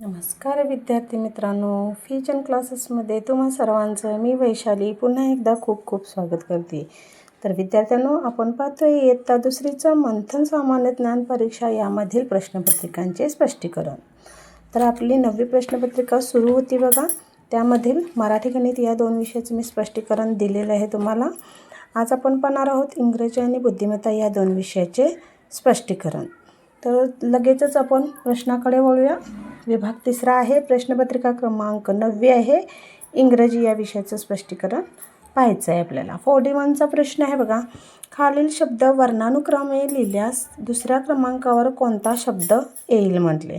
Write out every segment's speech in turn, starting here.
नमस्कार विद्यार्थी मित्रांनो फ्युजन क्लासेसमध्ये तुम्हा सर्वांचं मी वैशाली पुन्हा एकदा खूप खूप स्वागत करते. तर विद्यार्थ्यांनो आपण पाहतोय इयत्ता दुसरीचं मंथन सामान्य ज्ञान परीक्षा यामधील प्रश्नपत्रिकांचे स्पष्टीकरण. तर आपली नववी प्रश्नपत्रिका सुरू होती बघा. त्यामधील मराठी गणित या दोन विषयाचं मी स्पष्टीकरण दिलेलं आहे तुम्हाला. आज आपण पाहणार आहोत इंग्रजी आणि बुद्धिमत्ता या दोन विषयाचे स्पष्टीकरण. तर लगेचच आपण प्रश्नाकडे वळूया. विभाग तिसरा आहे. प्रश्नपत्रिका क्रमांक नववी आहे. इंग्रजी या विषयाचं स्पष्टीकरण पाहायचं आहे आपल्याला फोर्टी वनचा प्रश्न आहे बघा. खालील शब्द वर्णानुक्रमे लिहिल्यास दुसऱ्या क्रमांकावर कोणता शब्द येईल म्हटले?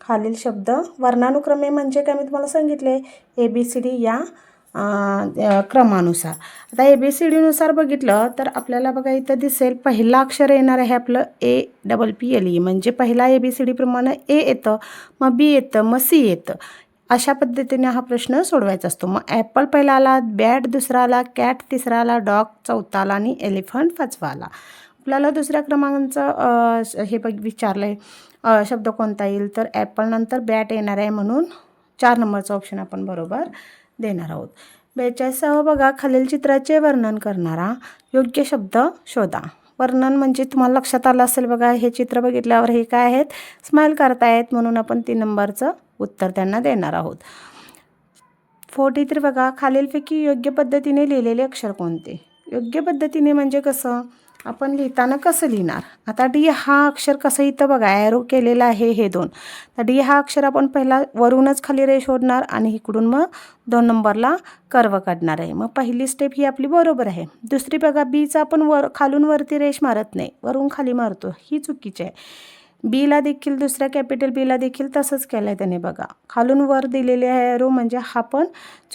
खालील शब्द वर्णानुक्रमे म्हणजे काय मी तुम्हाला सांगितले? ए बी सी डी या क्रमानुसार. आता ए बी सी डीनुसार बघितलं तर आपल्याला बघा इथं दिसेल पहिला अक्षर येणार आहे आपलं A double P L E म्हणजे पहिला ए बी सी डीप्रमाणे ए येतं मग बी येतं मग सी येतं. अशा पद्धतीने हा प्रश्न सोडवायचा असतो. मग ॲपल पहिला आला बॅट दुसरा आला कॅट तिसरा आला डॉग चौथा आला आणि एलिफंट पाचवा आला. आपल्याला दुसऱ्या क्रमांकाचं हे बघ विचारलं आहे शब्द कोणता येईल? तर ॲपलनंतर बॅट येणार आहे म्हणून चार नंबरचा ऑप्शन आपण बरोबर देणार आहोत. बेचाळीसावं बघा खालील चित्राचे वर्णन करणारा योग्य शब्द शोधा. वर्णन म्हणजे तुम्हाला लक्षात आलं असेल बघा हे चित्र बघितल्यावर हे काय आहेत? स्माईल करतायत म्हणून आपण तीन नंबरचं उत्तर त्यांना देणार आहोत. फोर्टी थ्री बघा खालीलपैकी योग्य पद्धतीने लिहिलेले अक्षर कोणते? योग्य पद्धतीने म्हणजे कसं? आपण लिहिताना कसं लिहिणार? आता डी हा अक्षर कसं इथं बघा ॲरो केलेला आहे हे दोन. तर डी हा अक्षर आपण पहिला वरूनच खाली रेष ओढणार आणि इकडून मग दोन नंबरला कर्व काढणार आहे. मग पहिली स्टेप ही आपली बरोबर आहे. दुसरी बघा बीचा आपण वर खालून वरती रेष मारत नाही. वरून खाली मारतो. ही चुकीची आहे. बीला देखील दुसऱ्या कॅपिटल बीला देखील तसंच केलं आहे त्याने बघा. खालून वर दिलेले आहे रो म्हणजे हा पण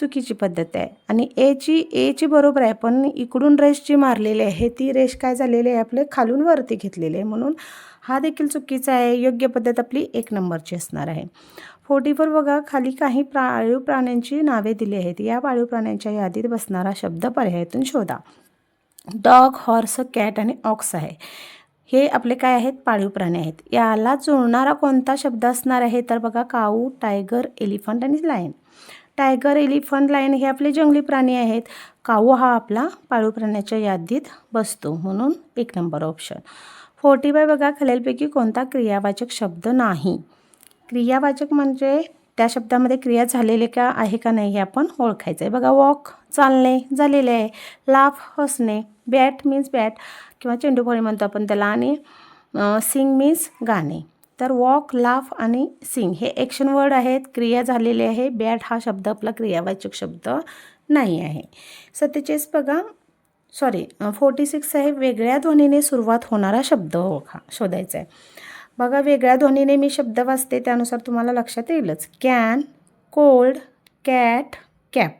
चुकीची पद्धत आहे. आणि एची एची बरोबर आहे पण इकडून रेश जी मारलेली आहे ती रेश काय झालेली आहे आपले खालून वरती घेतलेली आहे. म्हणून हा देखील चुकीचा आहे योग्य पद्धत आपली एक नंबरची असणार आहे. फोर्टी फोर बघा खाली काही पाळीव प्राण्यांची नावे दिली आहेत. या पाळीव प्राण्यांच्या यादीत बसणारा शब्द पर्यायातून शोधा. डॉग हॉर्स कॅट आणि ऑक्स आहे. हे आपले काय आहेत? पाळीव प्राणी आहेत. याला जुळणारा कोणता शब्द असणार आहे? तर बघा काऊ टायगर एलिफंट आणि लायन. टायगर एलिफंट लायन हे आपले जंगली प्राणी आहेत. काऊ हा आपला पाळीव प्राण्याच्या यादीत बसतो. म्हणून एक नंबर ऑप्शन फोर्टी बाय बघा खालीलपैकी कोणता क्रियावाचक शब्द नाही. क्रियावाचक म्हणजे त्या शब्दामध्ये क्रिया झालेले का आहे का नाही हे आपण ओळखायचं आहे बघा वॉक चालणे झालेले आहे. लाफ हसणे बॅट मीन्स बॅट किंवा चेंडूफळी म्हणतो आपण त्याला. आणि सिंग मीन्स गाणे. तर वॉक लाफ आणि सिंग हे ॲक्शन वर्ड आहेत. क्रिया झालेले आहे. बॅट हा शब्द आपला क्रियावाचक शब्द नाही आहे. सत्तेचाळीस बघा. सॉरी फोर्टी सिक्स आहे. वेगळ्या ध्वनीने सुरुवात होणारा शब्द ओळखा. शोधायचा आहे बघा वेगळ्या ध्वनीने मी शब्द वाचते त्यानुसार तुम्हाला लक्षात येईलच. Can cold cat cap.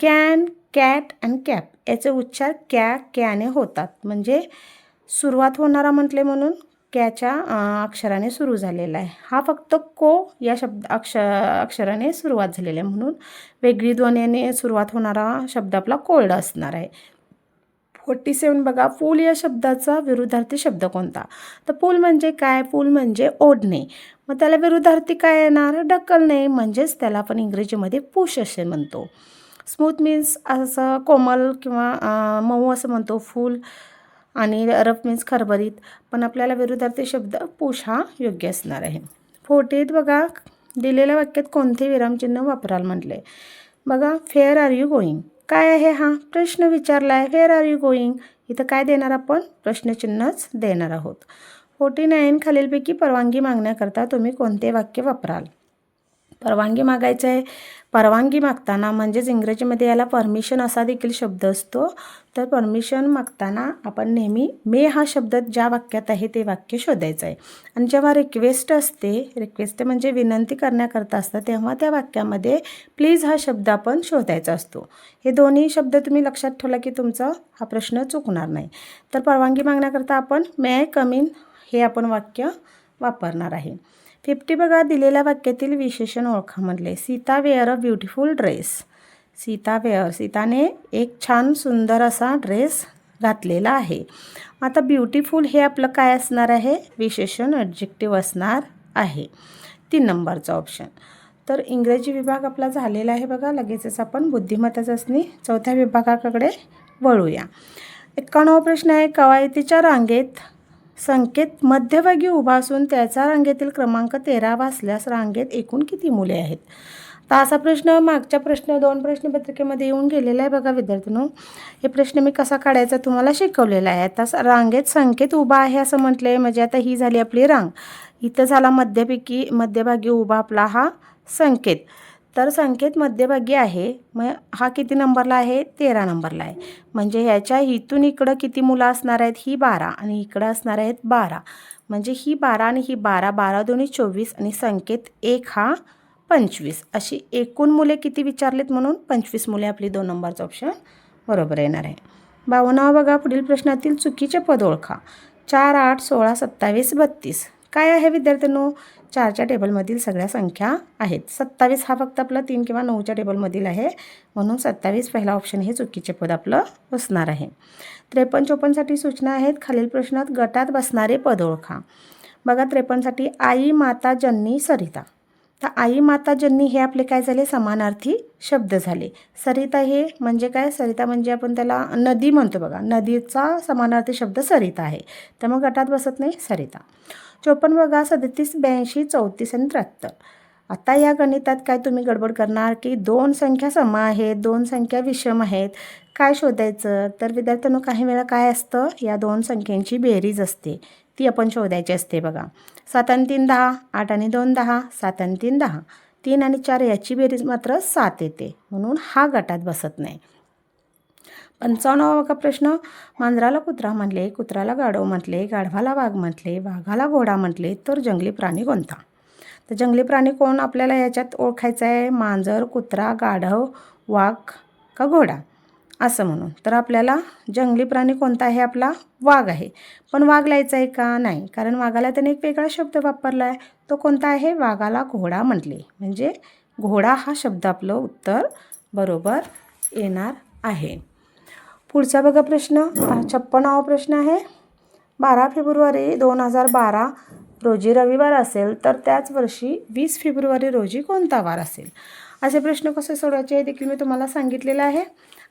Can cat and cap याचे उच्चार कॅ कॅने होतात. म्हणजे सुरुवात होणारा म्हटले म्हणून कॅच्या अक्षराने सुरू झालेला आहे. हा फक्त को या शब्द अक्ष अक्षराने सुरुवात झालेली आहे म्हणून वेगळी ध्वनीने सुरुवात होणारा शब्द आपला कोल्ड असणार आहे. फोर्टी सेवन बघा. पूल या शब्दाचा विरुद्धार्थी शब्द कोणता? तर पूल म्हणजे काय? पूल म्हणजे ओढणे. मग त्याला विरुद्धार्थी काय येणार? ढकलणे. म्हणजेच त्याला आपण इंग्रजीमध्ये पुश असे म्हणतो. स्मूथ मीन्स असं कोमल किंवा मऊ असं म्हणतो. फूल आणि रफ मीन्स खरबरीत. पण आपल्याला विरुद्धार्थी शब्द पुश हा योग्य असणार आहे. फोर्टीत बघा. दिलेल्या वाक्यात कोणते विरामचिन्ह वापराल म्हटले? बघा. फेअर आर यू गोईंग काय आहे हा? प्रश्न विचारला आहे वेअर आर यू गोईंग इथं काय देणार आपण? प्रश्नचिन्हच देणार आहोत. फोर्टी नाईन खालीलपैकी परवानगी मागण्याकरता तुम्ही कोणते वाक्य वापराल? परवानगी मागायचं आहे. परवानगी मागताना म्हणजेच इंग्रजीमध्ये याला परमिशन असा देखील शब्द असतो. तर परमिशन मागताना आपण नेहमी मे हा शब्द ज्या वाक्यात आहे ते वाक्य शोधायचं आहे. आणि जेव्हा रिक्वेस्ट असते रिक्वेस्ट म्हणजे विनंती करण्याकरता असतं तेव्हा त्या वाक्यामध्ये प्लीज हा शब्द आपण शोधायचा असतो. हे दोन्ही शब्द तुम्ही लक्षात ठेवला की तुमचा हा प्रश्न चुकणार नाही. तर परवानगी मागण्याकरता आपण मे आय कम इन हे आपण वाक्य वापरणार आहे. फिफ्टी बघा दिलेल्या वाक्यातील विशेषण ओळखामधले. Sita wear a beautiful dress. Sita wear सीताने एक छान सुंदर असा ड्रेस घातलेला आहे. आता ब्युटिफुल हे आपलं काय असणार आहे? विशेषण ॲडजेक्टिव्ह असणार आहे. तीन नंबरचा ऑप्शन तर इंग्रजी विभाग आपला झालेला आहे बघा. लगेचच आपण बुद्धिमत्ता चाचणी चौथ्या विभागाकडे वळूया. एक्कावन्नावा प्रश्न आहे. कवायतीच्या रांगेत संकेत मध्यभागी उभा असून त्याचा रांगेतील क्रमांक तेरावा असल्यास रांगेत एकूण किती मुले आहेत? तर असा प्रश्न मागच्या प्रश्न दोन प्रश्नपत्रिकेमध्ये येऊन गेलेला आहे बघा विद्यार्थ्यांनो. हे प्रश्न मी कसा काढायचा तुम्हाला शिकवलेला आहे. आता रांगेत संकेत उभा आहे असं म्हटलं आहे म्हणजे आता ही झाली आपली रांग. इथं झाला मध्यपैकी मध्यभागी उभा आपला हा संकेत. तर संकेत मध्यभागी आहे. मग हा किती नंबरला आहे? तेरा नंबरला आहे. म्हणजे ह्याच्या इथून इकडं किती मुलं असणार आहेत? ही बारा आणि इकडं असणार आहेत बारा. म्हणजे ही बारा आणि ही बारा बारा दोन्ही चोवीस आणि संकेत एक हा पंचवीस. अशी एकूण मुले किती विचारलेत म्हणून? पंचवीस मुले आपली दोन नंबरचं ऑप्शन बरोबर येणार आहे. बावन्नावा बघा पुढील प्रश्नातील चुकीचे पद ओळखा. चार आठ सोळा सत्तावीस बत्तीस. काय आहे विद्यार्थ्यांनो? चारच्या टेबलमधील सगळ्या संख्या आहेत. सत्तावीस हा फक्त आपला तीन किंवा नऊच्या टेबलमधील आहे. म्हणून सत्तावीस पहिला ऑप्शन हे चुकीचे पद आपलं बसणार आहे. त्रेपन्न चोपन्नसाठी सूचना आहेत. खालील प्रश्नात गटात बसणारे पद ओळखा बघा त्रेपन्नसाठी आई माता जन्नी सरिता. तर आई माता जन्नी हे आपले काय झाले? समानार्थी शब्द झाले. सरिता हे म्हणजे काय? सरिता म्हणजे आपण त्याला नदी म्हणतो बघा. नदीचा समानार्थी शब्द सरिता आहे. त्यामुळे गटात बसत नाही सरिता. चोपन्न बघा सदतीस ब्याऐंशी चौतीस आणि त्र्याहत्तर. आता या गणितात काय तुम्ही गडबड करणार की दोन संख्या सम आहेत दोन संख्या विषम आहेत? काय शोधायचं? तर विद्यार्थ्यांनो काही वेळा काय असतं? या दोन संख्यांची बेरीज असते. ती आपण शोधायची असते बघा. सात आणि तीन दहा आठ आणि दोन दहा सात आणि तीन दहा. तीन आणि चार याची बेरीज मात्र सात येते. म्हणून हा गटात बसत नाही. पंचावन्नावा का प्रश्न. मांजराला कुत्रा म्हटले कुत्र्याला गाढव म्हटले गाढवाला वाघ म्हटले वाघाला घोडा म्हटले तर जंगली प्राणी कोणता? तर जंगली प्राणी कोण आपल्याला याच्यात ओळखायचं आहे? मांजर कुत्रा गाढव वाघ का घोडा? असं म्हणून. तर आपल्याला जंगली प्राणी कोणता आहे? आपला वाघ आहे. पण वाघ लिहायचा आहे का? नाही. कारण वाघाला त्याने एक वेगळा शब्द वापरला आहे तो कोणता आहे? वाघाला घोडा म्हटले. म्हणजे घोडा हा शब्द आपलं उत्तर बरोबर येणार आहे. पुढचा बघा प्रश्न. छप्पनावा प्रश्न आहे. बारा फेब्रुवारी दोन हजार बारा रोजी रविवार असेल तर त्याच वर्षी वीस फेब्रुवारी रोजी कोणता वार असेल? असे प्रश्न कसे सोडवायचे हे देखील मी तुम्हाला सांगितलेलं आहे.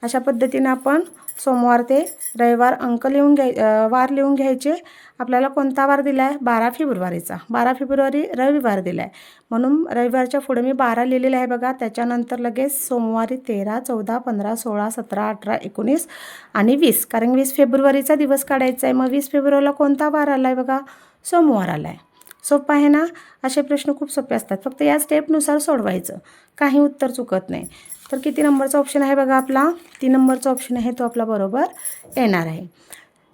अशा पद्धतीने आपण सोमवार ते रविवार अंक लिहून घ्याय वार लिहून घ्यायचे. आपल्याला कोणता वार दिला आहे बारा फेब्रुवारीचा. बारा फेब्रुवारी रविवार दिला आहे म्हणून रविवारच्या पुढे मी बारा लिहिलेलं आहे बघा. त्याच्यानंतर लगेच सोमवारी तेरा चौदा पंधरा सोळा सतरा अठरा एकोणीस आणि वीस. कारण वीस फेब्रुवारीचा दिवस काढायचा आहे मग वीस फेब्रुवारीला कोणता वार आला आहे बघा? सोमवार आला आहे सोपं आहे ना? असे प्रश्न खूप सोपे असतात. फक्त या स्टेपनुसार सोडवायचं. काही उत्तर चुकत नाही. तर किती नंबरचा ऑप्शन आहे बघा आपला? तीन नंबरचा ऑप्शन आहे तो आपला बरोबर येणार आहे.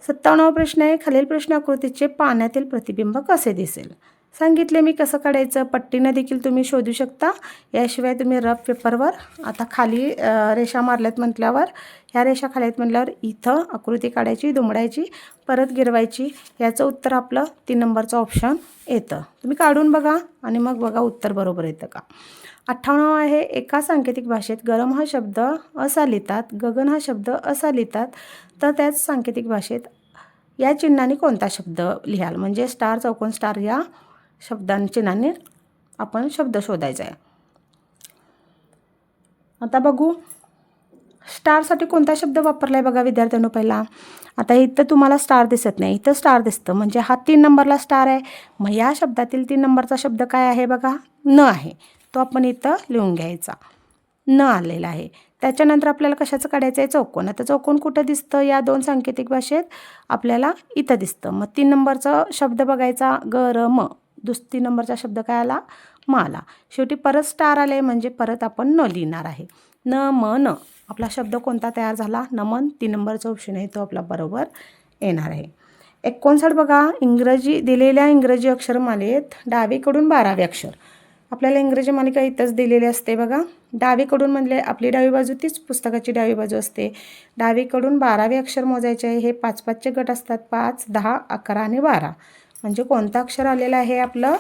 सत्तावन्नावा प्रश्न आहे खालील प्रश्न आकृतीचे पाण्यातील प्रतिबिंब कसे दिसेल? सांगितले मी कसं काढायचं पट्टीनं देखील तुम्ही शोधू शकता. याशिवाय तुम्ही रफ पेपरवर आता खाली रेषा मारल्यात म्हटल्यावर ह्या रेषा खाली आहेत म्हटल्यावर इथं आकृती काढायची दुमडायची परत गिरवायची याचं उत्तर आपलं तीन नंबरचं ऑप्शन येतं. तुम्ही काढून बघा आणि मग बघा उत्तर बरोबर येतं का. अठ्ठावन्न आहे एका सांकेतिक भाषेत गरम हा शब्द असा लिहितात गगन हा शब्द असा लिहितात तर त्याच सांकेतिक भाषेत या चिन्हाने कोणता शब्द लिहाल? म्हणजे स्टार चौकोन स्टार या शब्दांचिन्हाने आपण शब्द शोधायचा आहे. आता बघू. स्टारसाठी कोणता शब्द वापरला आहे बघा विद्यार्थ्यांनो पहिला. आता इथं तुम्हाला स्टार दिसत नाही. इथं स्टार दिसतं. म्हणजे हा तीन नंबरला स्टार आहे. मग या शब्दातील तीन नंबरचा शब्द काय आहे बघा? न आहे. तो आपण इथं लिहून घ्यायचा. न आलेला आहे. त्याच्यानंतर आपल्याला कशाचं काढायचं आहे? चौकोन. आता चौकोन कुठं दिसतं? या दोन सांकेतिक भाषेत आपल्याला इथं दिसतं. मग तीन नंबरचा शब्द बघायचा. ग र म. दुस तीन नंबरचा शब्द काय आला? म आला शेवटी परत स्टार आले म्हणजे परत आपण न लिहिणार आहे. न म न. आपला शब्द कोणता तयार झाला? नमन. तीन नंबरचा ऑप्शन आहे तो आपला बरोबर येणार आहे. एकोणसाठ बघा. इंग्रजी दिलेल्या इंग्रजी अक्षरमालेत डावीकडून बारावे अक्षर. आपल्याला इंग्रजी मालिका इथंच दिलेली असते बघा. डावीकडून म्हणले आपली डावी बाजू तीच पुस्तकाची डावी बाजू असते. डावीकडून बारावे अक्षर मोजायचे आहे. हे पाच पाचचे गट असतात. पाच दहा अकरा आणि बारा. म्हणजे कोणतं अक्षर आलेलं आहे आपलं?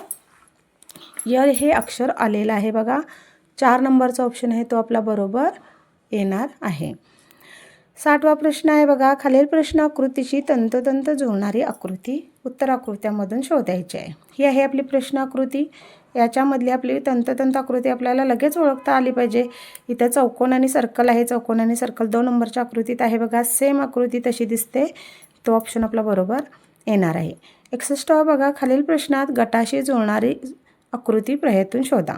य हे अक्षर आलेलं आहे बघा. चार नंबरचा ऑप्शन आहे तो आपला बरोबर येणार आहे. साठवा प्रश्न आहे बघा. खालील प्रश्न आकृतीशी तंतोतंत जुळणारी आकृती उत्तर आकृत्यामधून शोधायची आहे. ही आहे आपली प्रश्न आकृती. याच्यामधली आपली तंतोतंत आकृती आपल्याला लगेच ओळखता आली पाहिजे. इथं चौकोन आणि सर्कल आहे. चौकोन आणि सर्कल दोन नंबरच्या आकृतीत आहे बघा. सेम आकृती तशी दिसते. तो ऑप्शन आपला बरोबर येणार आहे. एकसष्टवा बघा. खालील प्रश्नात गटाशी जुळणारी आकृती प्रयत्न शोधा.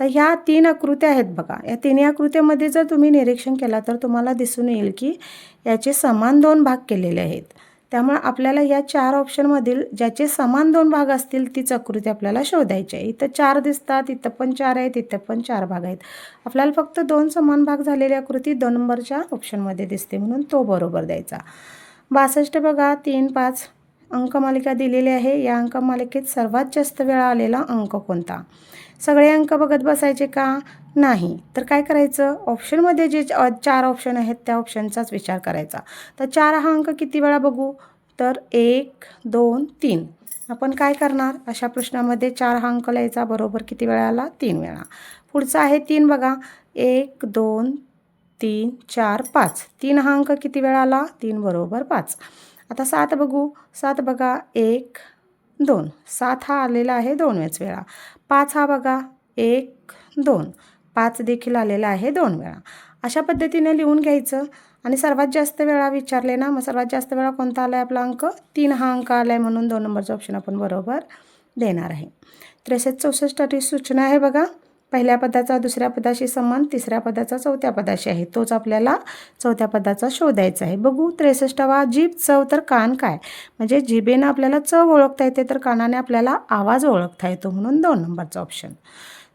तर ह्या तीन आकृत्या आहेत बघा. या तिन्ही आकृत्यामध्ये जर तुम्ही निरीक्षण केला तर तुम्हाला दिसून येईल की याचे समान दोन भाग केलेले आहेत. त्यामुळे आपल्याला या चार ऑप्शनमधील ज्याचे समान दोन भाग असतील तीच आकृती आपल्याला शोधायची आहे. इथं चार दिसतात इथं पण चार आहेत इथं पण चार भाग आहेत. आपल्याला फक्त दोन समान भाग झालेली आकृती दोन नंबरच्या ऑप्शनमध्ये दिसते म्हणून तो बरोबर द्यायचा. बासष्ट बघा. तीन पाच. अंकमालिका दिलेली आहे. या अंकमालिकेत सर्वात जास्त वेळा आलेला अंक कोणता? सगळे अंक बघत बसायचे का? नाही. तर काय करायचं? ऑप्शनमध्ये जे चार ऑप्शन आहेत त्या ऑप्शनचाच विचार करायचा. तर चार हा अंक किती वेळा बघू? तर एक दोन तीन. आपण काय करणार? अशा प्रश्नामध्ये चार हा अंक लिहायचा. बरोबर किती वेळा आला? तीन वेळा. पुढचा आहे तीन बघा. एक दोन तीन चार पाच. तीन हा अंक किती वेळा आला? तीन बरोबर पाच. आता सात बघू. सात बघा एक दोन. सात हा आलेला आहे दोन वेच वेळा. पाच हा बघा एक दोन. पाच देखील आलेला आहे दोन वेळा. अशा पद्धतीने लिहून घ्यायचं. आणि सर्वात जास्त वेळा विचारले ना मग सर्वात जास्त वेळा कोणता आला आहे आपला अंक? तीन हा अंक आला आहे म्हणून दोन नंबरचा ऑप्शन आपण बरोबर देणार आहे. त्रेसष्ट चौसष्टसाठी सूचना आहे बघा. पहिल्या पदाचा दुसऱ्या पदाशी समान तिसऱ्या पदाचा चौथ्या पदाशी आहे. तोच आपल्याला चौथ्या पदाचा शोधायचा आहे. बघू त्रेसष्टवा जीभ चव तर कान काय? म्हणजे जिभेनं आपल्याला चव ओळखता येते तर कानाने आपल्याला आवाज ओळखता येतो म्हणून दोन नंबरचा ऑप्शन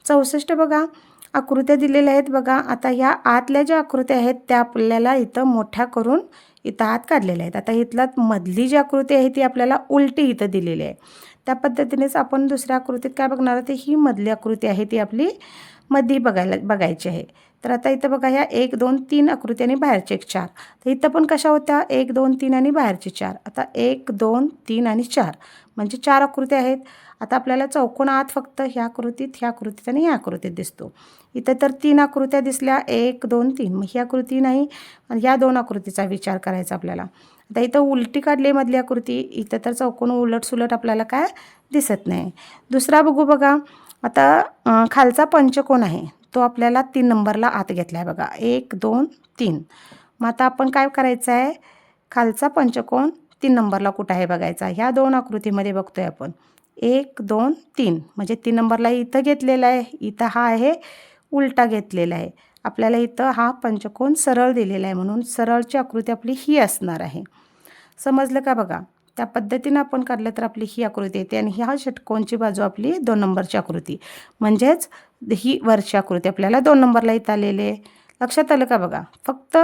चौसष्ट बघा. आकृत्या दिलेल्या आहेत बघा. आता ह्या आतल्या ज्या आकृत्या आहेत त्या आपल्याला इथं मोठ्या करून इथं आत काढलेल्या आहेत. आता इथला मधली जी आकृती आहे ती आपल्याला उलटी इथं दिलेली आहे. त्या पद्धतीनेच आपण दुसऱ्या आकृतीत काय बघणार आहोत? ही मधली आकृती आहे ती आपली मधी बघायला बघायची आहे. तर आता इथं बघा ह्या एक दोन तीन आकृती आणि बाहेरचे एक चार. तर इथं पण कशा होत्या? एक दोन तीन आणि बाहेरचे चार. आता एक दोन तीन आणि चार म्हणजे चार आकृत्या आहेत. आता आपल्याला चौकोन आत फक्त ह्या आकृतीत ह्या आकृतीत आणि ह्या आकृतीत दिसतो. इथं तर तीन आकृत्या दिसल्या एक दोन तीन. मग ही आकृती नाही ह्या दोन आकृतीचा विचार करायचा आपल्याला. आता इथं उलटी काढली मधली आकृती इथं तर चौकोन उलट सुलट आपल्याला काय दिसत नाही. दुसरा बघू बघा आता खालचा पंचकोन आहे तो आपल्याला तीन नंबरला आत घेतला आहे बघा. एक दोन तीन. मग आता आपण काय करायचं आहे खालचा पंचकोन तीन नंबरला कुठं आहे बघायचा? ह्या दोन आकृतीमध्ये बघतोय आपण. एक दोन तीन. म्हणजे तीन नंबरला इथं घेतलेला आहे इथं हा आहे उलटा घेतलेला आहे. आपल्याला इथं हा पंचकोन सरळ दिलेला आहे म्हणून सरळची आकृती आपली ही असणार आहे. समजलं का बघा? त्या पद्धतीनं आपण काढलं तर आपली ही आकृती येते आणि ह्या षटकोनची बाजू आपली दोन नंबरची आकृती. म्हणजेच ही वरची आकृती आपल्याला दोन नंबरला इथं आलेले लक्षात आलं का बघा? फक्त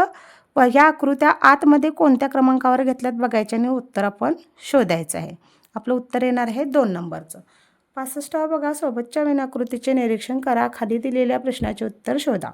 ह्या आकृत्या आतमध्ये कोणत्या क्रमांकावर घेतल्यात बघायच्या आणि उत्तर आपण शोधायचं आहे. आपलं उत्तर येणार आहे दोन नंबरचं. पासष्टावा बघा. सोबतच्या विनाकृतीचे निरीक्षण करा. खाली दिलेल्या प्रश्नाचे उत्तर शोधा.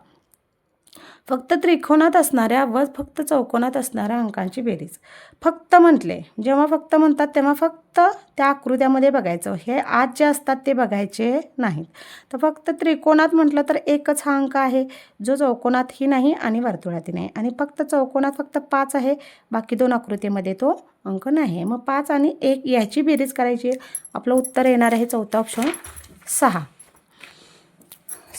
फक्त त्रिकोणात असणाऱ्या व फक्त चौकोनात असणाऱ्या अंकांची बेरीज. फक्त म्हटले. जेव्हा फक्त म्हणतात तेव्हा फक्त त्या आकृत्यामध्ये बघायचं. हे आज जे असतात ते बघायचे नाहीत. तर फक्त त्रिकोणात म्हटलं तर एकच हा अंक आहे. जो चौकोनातही नाही आणि वर्तुळातही नाही. आणि फक्त चौकोनात फक्त पाच आहे. बाकी दोन आकृतीमध्ये तो अंक नाही आहे मग पाच आणि एक याची बेरीज करायची आपलं उत्तर येणार आहे चौथा ऑप्शन सहा.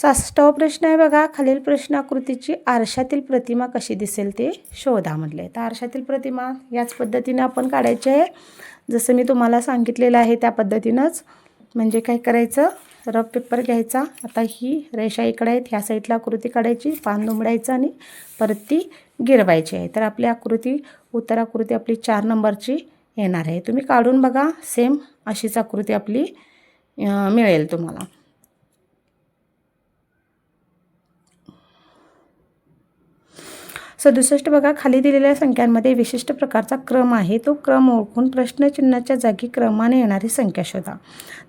साष्टावा प्रश्न आहे बघा. खालील प्रश्न आकृतीची आरशातील प्रतिमा कशी दिसेल ते शोधा म्हटले तर आरशातील प्रतिमा याच पद्धतीने आपण काढायची आहे. जसं मी तुम्हाला सांगितलेलं आहे त्या पद्धतीनंच. म्हणजे काय करायचं? रफ पेपर घ्यायचा. आता ही रेषा इकडे आहेत. ह्या साईडला आकृती काढायची. पान दुमडायचं आणि परत ती गिरवायची आहे. तर आपली आकृती उत्तर आकृती आपली चार नंबरची येणार आहे. तुम्ही काढून बघा. सेम अशीच आकृती आपली मिळेल तुम्हाला. सदुसष्ट बघा खाली दिलेल्या संख्यांमध्ये विशिष्ट प्रकारचा क्रम आहे. तो क्रम ओळखून प्रश्नचिन्हाच्या जागी क्रमाने येणारी संख्या शोधा.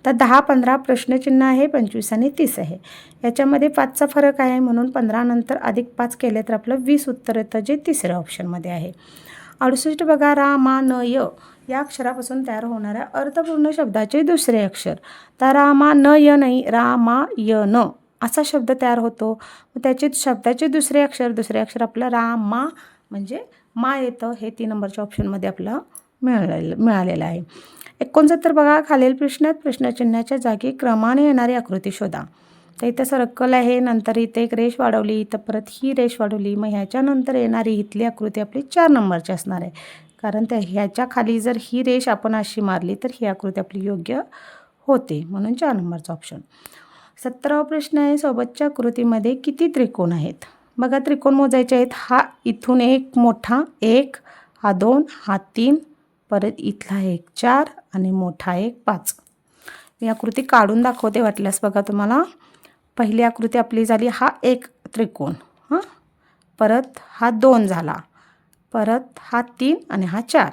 तर दहा पंधरा प्रश्नचिन्ह आहे पंचवीस आणि तीस आहे. याच्यामध्ये पाचचा फरक आहे म्हणून पंधरा नंतर अधिक पाच केले तर आपलं वीस उत्तर येतं जे तिसऱ्या ऑप्शनमध्ये आहे. अडुसष्ट बघा रा न य. या अक्षरापासून तयार होणाऱ्या अर्थपूर्ण शब्दाचे दुसरे अक्षर. तर रामा न य नाही रा मा य न. असा शब्द तयार होतो. मग त्याचे शब्दाचे दुसरे अक्षर दुसरे अक्षर आपलं राम मा म्हणजे मा येतं. हे तीन नंबरच्या ऑप्शनमध्ये आपलं मिळालेलं मिळालेलं आहे. एकोणसत्तर बघा खालील प्रश्नात प्रश्नचिन्हाच्या जागी क्रमाने येणारी आकृती शोधा. तर इथं सर्कल आहे नंतर इथे एक रेष वाढवली इथं परत ही रेष वाढवली. मग ह्याच्यानंतर येणारी इथली आकृती आपली चार नंबरची असणार आहे. कारण त्या ह्याच्या खाली जर ही रेष आपण अशी मारली तर ही आकृती आपली योग्य होते. म्हणून चार नंबरचा ऑप्शन सतरावा प्रश्न आहे सोबतच्या आकृतीमध्ये किती त्रिकोण आहेत? बघा त्रिकोण मोजायचे आहेत. हा इथून एक मोठा एक हा दोन हा तीन परत इथला एक चार आणि मोठा एक पाच. मी आकृती काढून दाखवते वाटल्यास बघा तुम्हाला. पहिली आकृती आपली झाली हा एक त्रिकोण हां? परत हा दोन झाला. परत हा तीन आणि हा चार.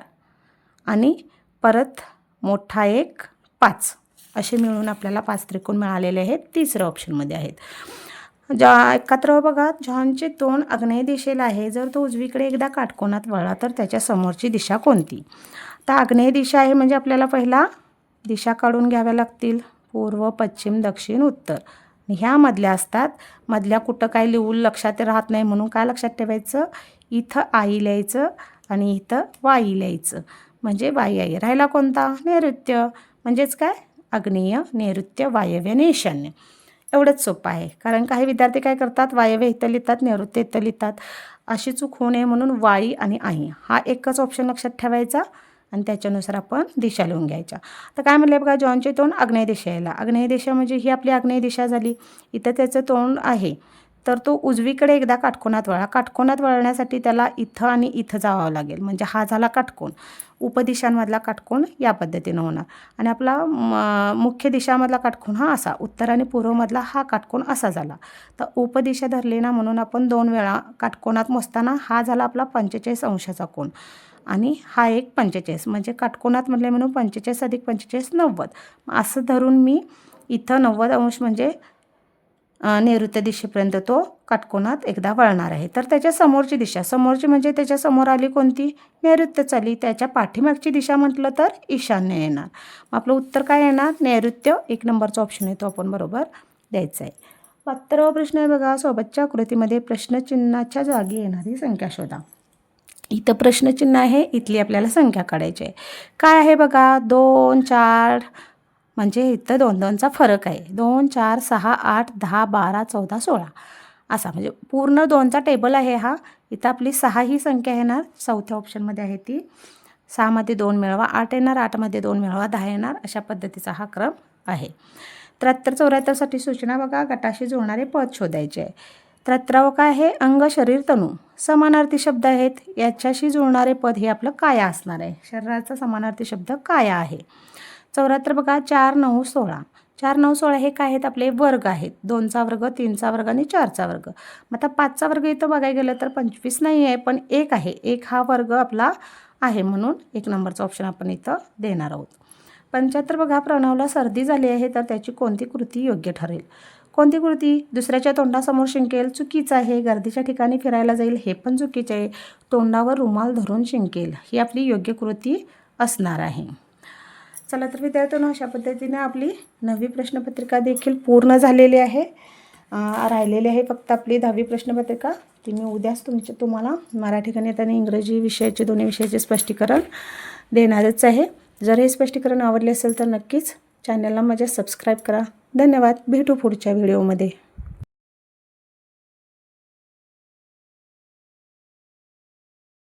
आणि परत मोठा एक पाच. असे मिळून आपल्याला पाच त्रिकोण मिळालेले आहेत. तिसरं ऑप्शनमध्ये आहेत. ज्या एकत्र बघा जॉनचे तोंड आग्नेय दिशेला आहे जर तो उजवीकडे एकदा काटकोनात वळला तर त्याच्या समोरची दिशा कोणती? तर आग्नेय दिशा आहे म्हणजे आपल्याला पहिला दिशा काढून घ्याव्या लागतील. पूर्व पश्चिम दक्षिण उत्तर. ह्या मधल्या असतात. मधल्या कुठं काय लिहून लक्षात राहत नाही म्हणून काय लक्षात ठेवायचं? इथं आई लिहायचं आणि इथं वाई लिहायचं. म्हणजे वाई आई. राहिला कोणता? नैऋत्य. म्हणजेच काय? आग्नेय नैऋत्य वायव्य आणि ईशान्य एवढंच सोपं आहे. कारण काही विद्यार्थी काय करतात? वायव्य इथं लिहितात नैऋत्य इथं लिहितात. अशी चूक होऊ नये म्हणून वाई आणि आई हा एकच ऑप्शन लक्षात ठेवायचा आणि त्याच्यानुसार आपण दिशा लिहून घ्यायच्या. तर काय म्हणले बघा जॉनचे तोंड आग्नेय दिशेला आग्नेय दिशा म्हणजे ही आपली आग्नेय दिशा झाली. इथं त्याचं तोंड आहे. तर तो उजवीकडे एकदा काटकोनात वळा. काटकोनात वळण्यासाठी त्याला इथं आणि इथं जावं लागेल. म्हणजे हा झाला काटकोण उपदिशांमधला काटकोन या पद्धतीनं होणार. आणि आपला मुख्य दिशामधला काटकोन हा असा उत्तर आणि पूर्वमधला हा काटकोण असा झाला. तर उपदिशा धरली ना म्हणून आपण दोन वेळा काटकोनात मोजताना हा झाला आपला पंचेचाळीस अंशाचा कोण आणि हा एक पंचेचाळीस म्हणजे काटकोनात म्हटले म्हणून पंचेचाळीस अधिक पंचेचाळीस नव्वद. असं धरून मी इथं नव्वद अंश म्हणजे नैऋत्य दिशेपर्यंत तो काटकोनात एकदा वळणार आहे. तर त्याच्या समोरची दिशा समोरची म्हणजे त्याच्यासमोर आली कोणती? नैऋत्य चाली त्याच्या पाठीमागची दिशा म्हटलं तर ईशान्य येणार. मग आपलं उत्तर काय येणार? नैऋत्य एक नंबरचा ऑप्शन आहे तो आपण बरोबर? द्यायचा आहे. बहात्तरावा प्रश्न आहे बघा सोबतच्या आकृतीमध्ये प्रश्नचिन्हाच्या जागी येणारी संख्या शोधा. इथं प्रश्नचिन्ह आहे इथली आपल्याला संख्या काढायची आहे. काय आहे बघा? दोन चार म्हणजे इथं दोन दोनचा फरक आहे. दोन चार सहा आठ दहा बारा चौदा सोळा. असा म्हणजे पूर्ण दोनचा टेबल आहे हा. इथं आपली सहा ही संख्या येणार. चौथ्या ऑप्शनमध्ये आहे ती. सहामध्ये दोन मिळवा आठ येणार. आठमध्ये दोन मिळवा दहा येणार. अशा पद्धतीचा हा क्रम आहे. त्र्याहत्तर चौऱ्याहत्तरसाठी सूचना बघा. गटाशी जुळणारे पद शोधायचे आहे. त्र्याहत्तरावं काय आहे? अंग शरीर तणू समानार्थी शब्द आहेत. याच्याशी जुळणारे पद हे आपलं काया असणार आहे. शरीराचा समानार्थी शब्द काया आहे. चौऱ्याहत्तर बघा चार नऊ सोळा. चार नऊ सोळा हे काय आहेत? आपले वर्ग आहेत. दोनचा वर्ग तीनचा वर्ग आणि चारचा वर्ग. मग आता पाचचा वर्ग इथं बघायला गेलं तर पंचवीस नाही आहे पण एक आहे. एक हा वर्ग आपला आहे म्हणून एक नंबरचा ऑप्शन आपण इथं देणार आहोत. पंच्याहत्तर बघा प्रणवला सर्दी झाली आहे तर त्याची कोणती कृती योग्य ठरेल? कोणती कृती? दुसऱ्याच्या तोंडासमोर शिंकेल चुकीचं आहे. गर्दीच्या ठिकाणी फिरायला जाईल हे पण चुकीचे आहे. तोंडावर रुमाल धरून शिंकेल ही आपली योग्य कृती असणार आहे. चला तर विद्यार्थ्यांनो अशा पद्धतीने आपली नववी प्रश्नपत्रिका देखील पूर्ण झालेली आहे. राहिलेली आहे फक्त आपली दहावी प्रश्नपत्रिका. ती मी उद्याच तुमचे तुम्हाला मराठी गणित आणि इंग्रजी विषयाचे दोन्ही विषयाचे स्पष्टीकरण देणारच आहे. जर हे स्पष्टीकरण आवडले असेल तर नक्कीच चॅनलला माझ्या सबस्क्राईब करा. धन्यवाद. भेटू पुढच्या व्हिडिओमध्ये